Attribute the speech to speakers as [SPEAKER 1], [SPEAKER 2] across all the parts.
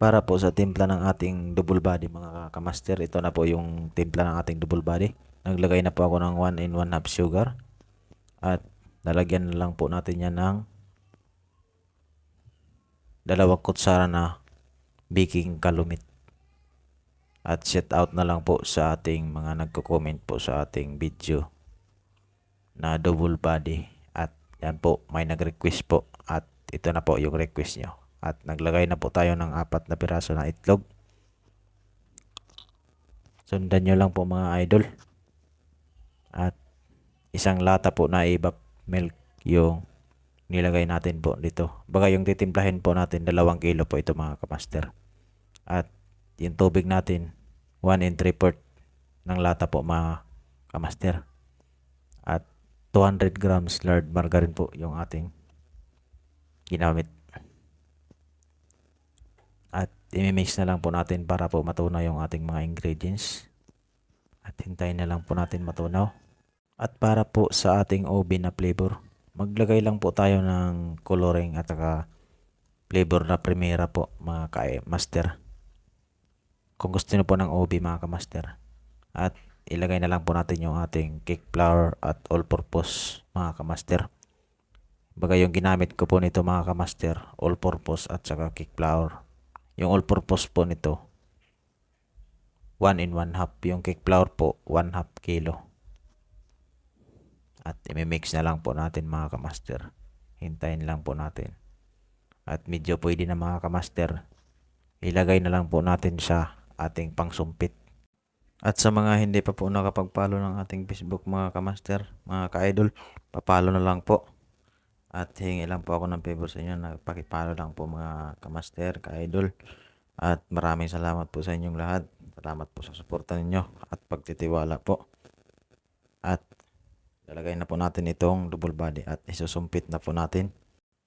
[SPEAKER 1] para po sa timpla ng ating double body mga kamaster. Ito na po yung timpla ng ating double body. Naglagay na po ako ng 1 in 1 half sugar. At lalagyan na lang po natin yan ng dalawang kutsara na baking kalumit. At shout out na lang po sa ating mga nagko-comment po sa ating video na double body. At yan po, may nag-request po. At ito na po yung request nyo. At naglagay na po tayo ng apat na piraso na itlog. Sundan nyo lang po mga idol. At isang lata po na ibap milk yung nilagay natin po dito. Baga yung titimplahin po natin, dalawang kilo po ito mga kamaster. At yung tubig natin, 1 and 3 port ng lata po mga kamaster. At 200 grams lard margarine po yung ating ginamit. Imimix na lang po natin para po matunaw yung ating mga ingredients. At hintayin na lang po natin matunaw. At para po sa ating OB na flavor, maglagay lang po tayo ng coloring at saka flavor na primera po mga ka-master. Kung gusto niyo po ng OB mga ka-master. At ilagay na lang po natin yung ating cake flour at all-purpose mga kamaster. Baga yung ginamit ko po nito mga kamaster, all-purpose at saka cake flour. Yung all-purpose po nito, 1 in 1 half. Yung cake flour po, 1 half kilo. At imimix na lang po natin mga kamaster. Hintayin lang po natin. At medyo pwede na mga kamaster. Ilagay na lang po natin sa ating pangsumpit. At sa mga hindi pa po nakapag-follow ng ating Facebook mga kamaster, mga ka-idol, papalo na lang po. At hingi lang po ako ng favor sa inyo na pakipalo lang po mga kamaster, ka-idol. At maraming salamat po sa inyong lahat. Salamat po sa suporta ninyo at pagtitiwala po. At lalagay na po natin itong double body at isusumpit na po natin.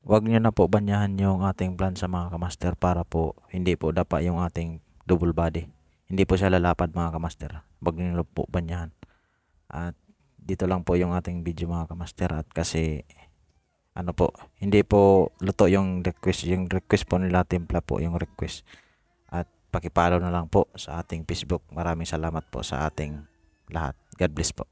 [SPEAKER 1] Huwag nyo na po banyahan yung ating plan sa mga kamaster para po hindi po dapa yung ating double body. Hindi po siya lalapad mga kamaster. Huwag nyo po banyahan. At dito lang po yung ating video mga kamaster at kasi ano po, hindi po luto yung request. Yung request po nila timpla po yung request. At pakipalo na lang po sa ating Facebook. Maraming salamat po sa ating lahat. God bless po.